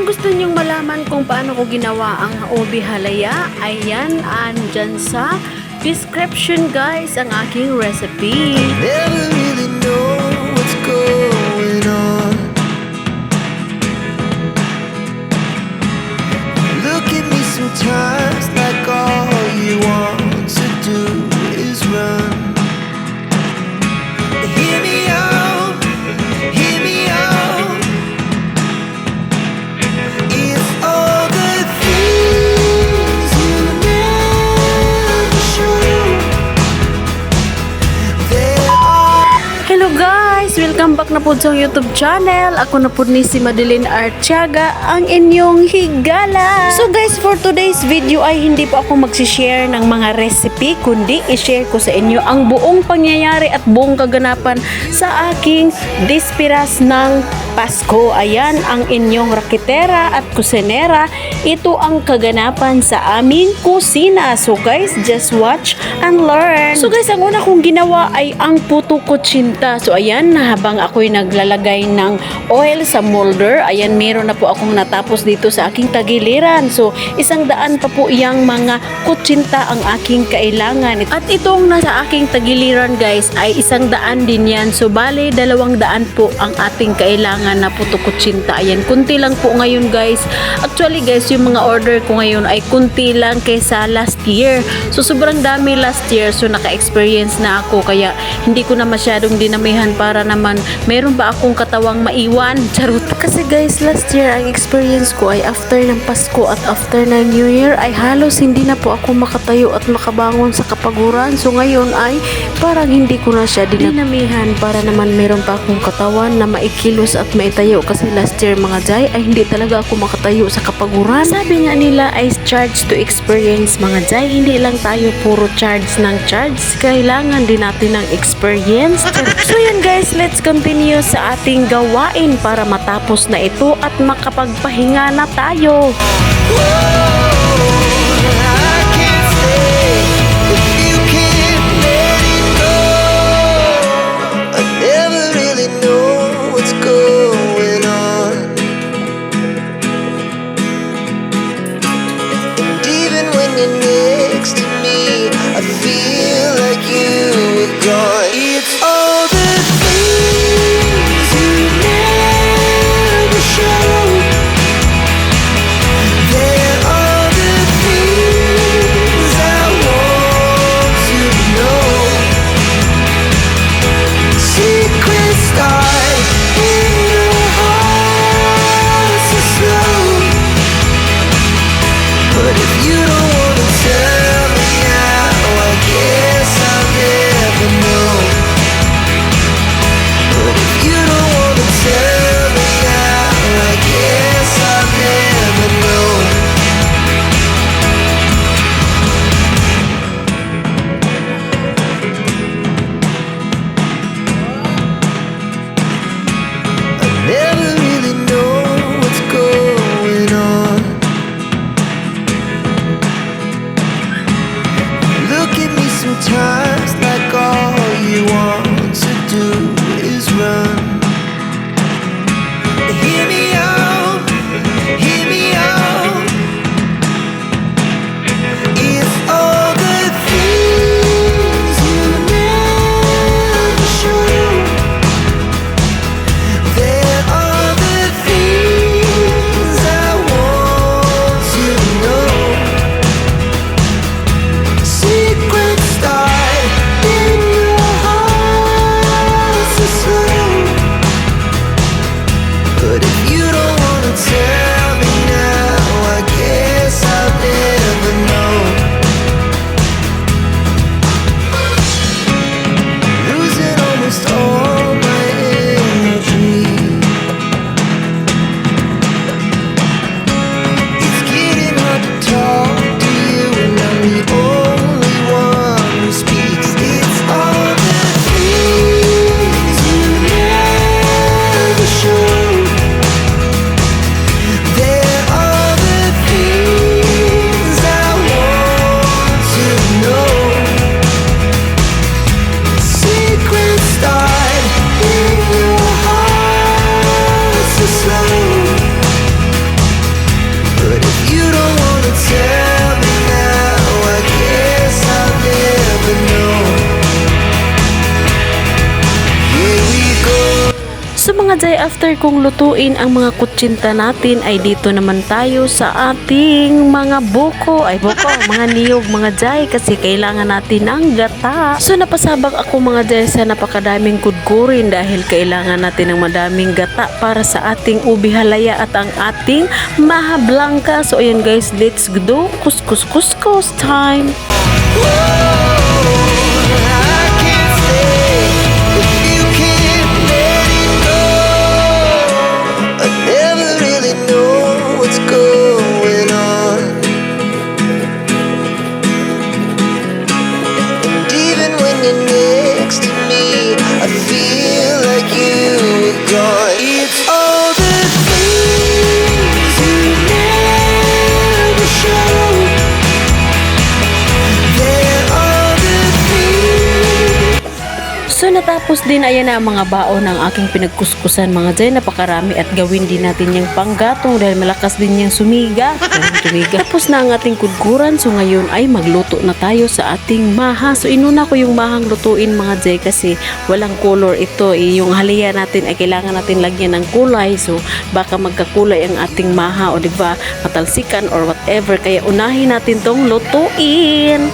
kung gusto nyong malaman kung paano ko ginawa ang obi halaya, ayan, andyan sa description guys ang aking recipe. Never. Look at me sometimes na po sa YouTube channel. Ako na po ni si Madeline Artiaga, ang inyong higala. So guys, for today's video ay hindi po ako magsishare ng mga recipe, kundi i-share ko sa inyo ang buong pangyayari at buong kaganapan sa aking dispiras ng Pasko. Ayan ang inyong rakitera at kusinera. Ito ang kaganapan sa aming kusina. So guys, just watch and learn. So guys, ang una kong ginawa ay ang puto kutsinta. So ayan, habang ako'y naglalagay ng oil sa molder, ayan, meron na po akong natapos dito sa aking tagiliran. So, isang daan pa po iyang mga kutsinta ang aking kailangan. At itong nasa aking tagiliran guys ay isang daan din yan. So, bale, dalawang daan po ang ating kailangan na puto kutsinta. Ayan, kunti lang po ngayon guys. Actually guys, yung mga order ko ngayon ay kunti lang kaysa last year. So, sobrang dami last year. So, naka-experience na ako. Kaya, hindi ko na masyadong dinamihan para naman meron ba akong katawang maiwan. Charot. Kasi guys, last year ang experience ko ay after ng Pasko at after ng New Year ay halos hindi na po ako makatayo at makabangon sa kapaguran. So ngayon ay parang hindi ko na siya dinamihan para naman meron pa akong katawan na maikilos at maitayo kasi last year mga jay ay hindi talaga ako makatayo sa kapaguran. Sabi nga nila ay charge to experience mga jay. Hindi lang tayo puro charge ng charge. Kailangan din natin ng experience. So yun guys, let's continue sa ating gawain para matapos na ito at makapagpahinga na tayo. I after kong lutuin ang mga kutsinta natin ay dito naman tayo sa ating mga buko. Ay buko, mga niyog, mga jay kasi kailangan natin ng gata. So napasabak ako mga jay sa napakadaming kudkurin dahil kailangan natin ng madaming gata para sa ating ubi halaya at ang ating maha blanca. So ayan guys, let's do kuskus kuskus time. I So natapos din ayan na ang mga baon ng aking pinagkuskusan mga dyan. Napakarami at gawin din natin yung panggatong dahil malakas din yung sumiga. Ayun, sumiga. Tapos na ang ating kudkuran. So ngayon ay magluto na tayo sa ating maha. So inuna ko yung mahang lutuin mga dyan kasi walang color ito. Eh, yung halaya natin ay kailangan natin lagyan ng kulay. So baka magkakulay ang ating maha o di ba matalsikan or whatever. Kaya unahin natin tong lutuin.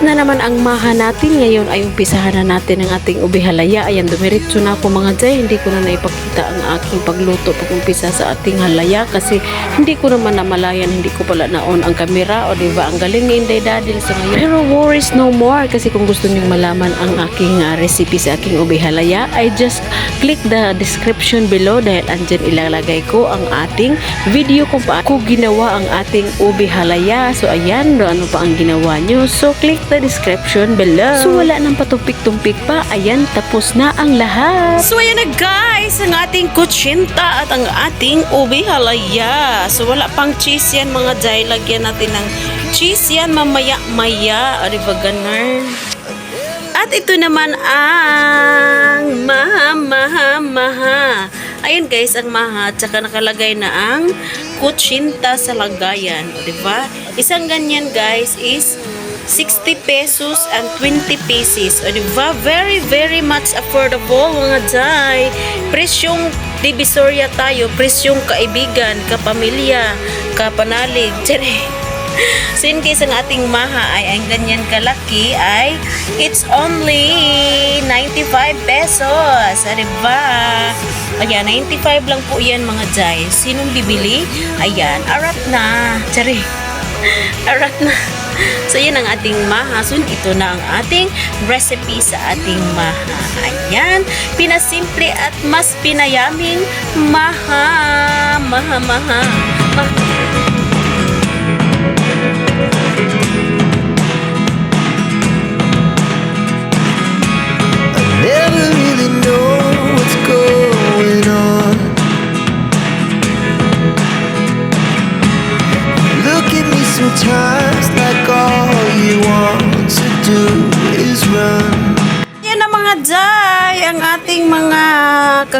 Na naman ang maha natin. Ngayon ay umpisahan na natin ang ating ubi halaya. Ayan, dumiretso na ako mga jay. Hindi ko na naipakita ang aking pagluto pag umpisa sa ating halaya kasi hindi ko naman namalayan. Hindi ko pala naon ang kamera o diba ang galing ni Inday Dadil sa ngayon. Pero worries no more kasi kung gusto niyong malaman ang aking ah, recipe sa aking ubi halaya ay just click the description below dahil andyan ilalagay ko ang ating video kung paano ko ginawa ang ating ubi halaya. So ayan, ano pa ang ginawa nyo. So click the description below. So wala nang patumpik-tumpik pa. Ayan, tapos na ang lahat. So ayan na guys, ang ating kutsinta at ang ating ubi halaya. So wala pang cheese yan mga jay. Lagyan natin ng cheese yan mamaya-maya. O diba ganun? At ito naman ang maha, maha, maha. Ayan guys, ang maha. Tsaka nakalagay na ang kutsinta sa lagayan. O, diba? Isang ganyan guys is 60 pesos and 20 pieces. O, diba? Very, very much affordable mga jay. Presyong divisoria tayo. Presyong kaibigan, kapamilya, kapanalig. Tsere. So in case ang ating maha ay ang ganyan kalaki ay it's only 95 pesos. Ah, Diba? Ayan, 95 lang po yan mga jay. Sinong bibili? Ayan, arat na. Tsari. Arat na. So, yan ang ating maha. So, ito na ang ating recipe sa ating maha. Ayan, pinasimple at mas pinayaming maha. Maha, maha. maha.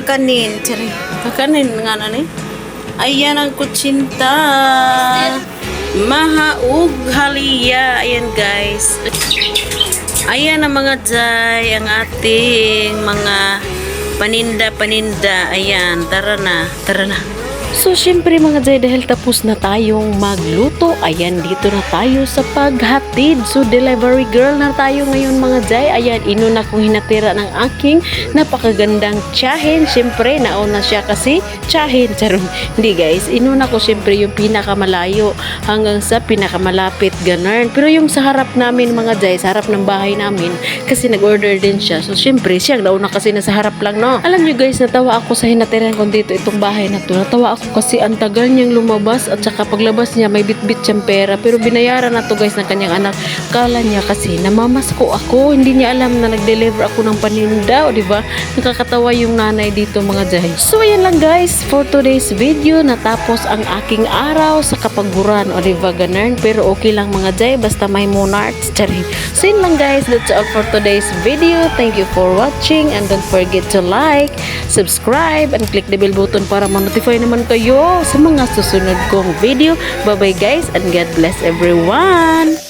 Kakanin. Tsari, kakanin nga na ni. Ayan ang kutsinta. Mahaug haliya. Ayan guys. Ayan ang mga Jai, ang ating mga paninda-paninda. Ayan, tara na, tara na. So, syempre mga Jay, dahil tapos na tayong magluto, ayan, dito na tayo sa paghatid. So, delivery girl na tayo ngayon mga Jay. Ayan, inuna kong hinatira ng aking napakagandang tiyahin. Syempre, nauna siya kasi tiyahin. Charong, hindi guys, inuna ko syempre yung pinakamalayo hanggang sa pinakamalapit, ganun. Pero yung sa harap namin mga Jay, sa harap ng bahay namin, kasi nag-order din siya. So, syempre, siya nauna kasi nasa harap lang, no? Alam nyo guys, natawa ako sa hinatiran ko dito itong bahay na to. Natawa ako kasi ang tagal niyang lumabas at saka paglabas niya may bitbit siyang pera. Pero binayaran na to guys ng kanyang anak. Kala niya kasi namamasko ako. Hindi niya alam na nag-deliver ako ng paninda. O diba? Nakakatawa yung nanay dito mga Jay. So ayan lang guys for today's video. Natapos ang aking araw sa kapaguran. O diba ganun? Pero okay lang mga Jay. Basta may monarchs. Charin. So yun lang guys. That's all for today's video. Thank you for watching and don't forget to like, subscribe, and click the bell button para ma-notify naman kayo sa mga susunod kong video. Bye-bye guys and God bless everyone!